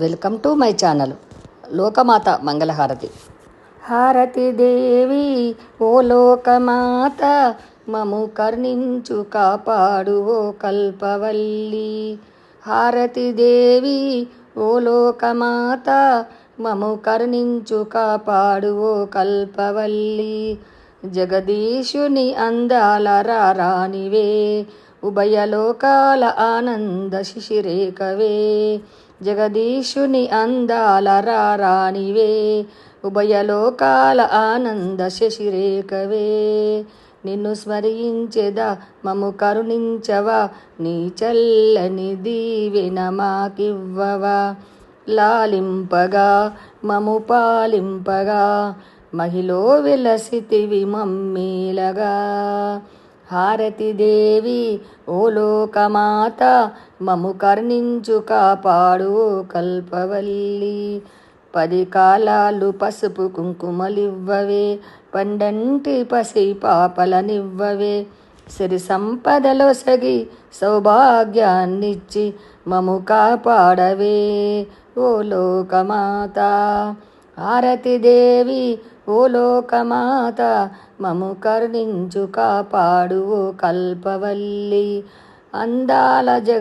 Welcome to my channel. లోకమాత మంగళహారతి. హారతి దేవి ఓ లోకమాత మము కర్ణించు కాపాడు ఓ కల్పవల్లి. హారతి దేవి ఓ లోకమాత మము కర్ణించు కాపాడు ఓ కల్పవల్లి. జగదీశుని అందాల రారానివే ఉభయలోకాల ఆనంద శిశిరేకవే. జగదీశుని అందాల రారానివే ఉభయలోకాల ఆనంద శశిరేకవే నిన్ను స్మరించెదా మము కరుణించవా నీ చల్లని దీవెన మాకివ్వవా. లాలింపగా మము పాలింపగా మహిలో విలసితివి మమ్మీలగా. హారతిదేవి ఓ లోకమాత మము కర్ణించు కాపాడు కల్పవల్లి. పది కాలాలు పసుపు కుంకుమలివ్వవే పండంటి పసి పాపలనివ్వవే. సిరి సంపదలో సగి సౌభాగ్యాన్నిచ్చి మము కాపాడవే ఓ లోకమాత. హారతి దేవి ఓ లోకమాత మము కరుణించు కాపాడు ఓ కల్పవల్లి అందాల జగ